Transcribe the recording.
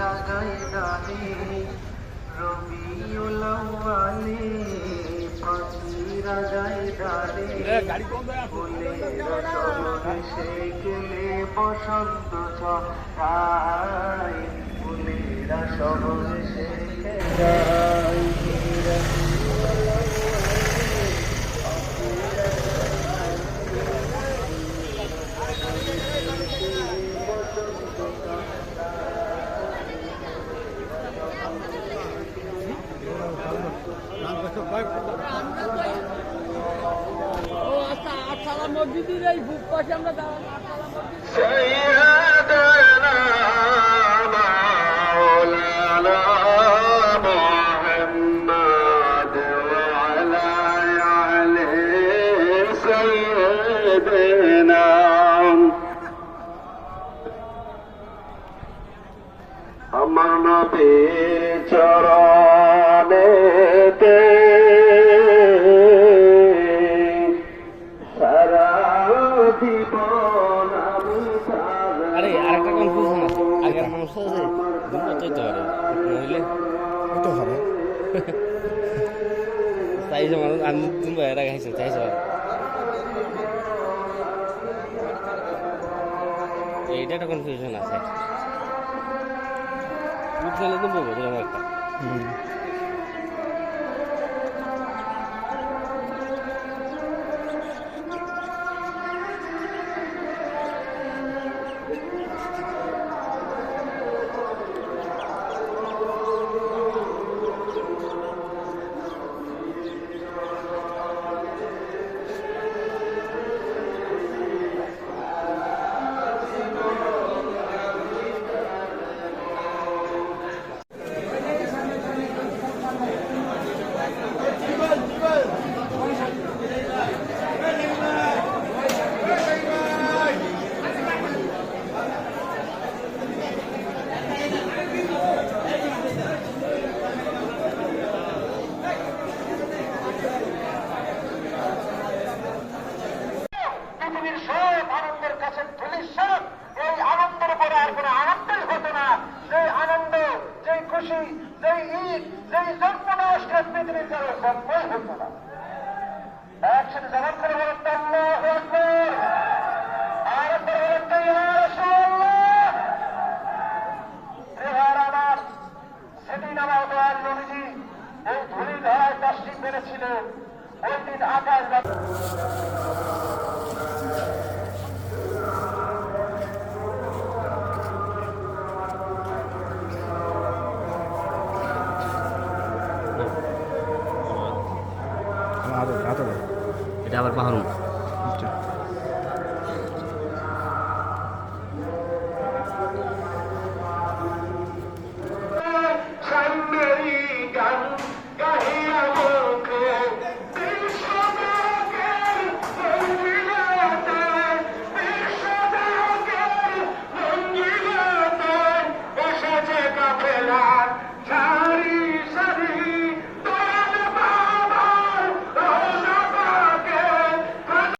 রাগায় ডালে রবিউল আউয়ালে পাখি রাগায় ডালে। ফুলের চরণে সে গেলে বসন্ত ছড়ায়। ফুলের চরণে সে গেলে মসজিদের এই বুক পাশে আমরা আমার নবী চরণেতে আরে আরেকটা কনফিউশন আছে আগের সমস্যা আছে দুটো তো হতে পারে নইলে হতে হবে চাইছো মানুষ আমি তুমি বাইরে খাইছো চাইছো এইটা একটা কনফিউশন আছে। উঠলে তো বলব দিলাম একটা পৃথিবীর সব আনন্দের কাছে ধুলিস্বাদ এই আনন্দের পরে আর কোনো আনন্দই হতো না যে আনন্দ যে খুশি যে ঈদ যে জন্মদিবসকে পৃথিবীর কারও জন্মই হতো না। একসাথে জবান করে বলেন এটা আবার পাহাড়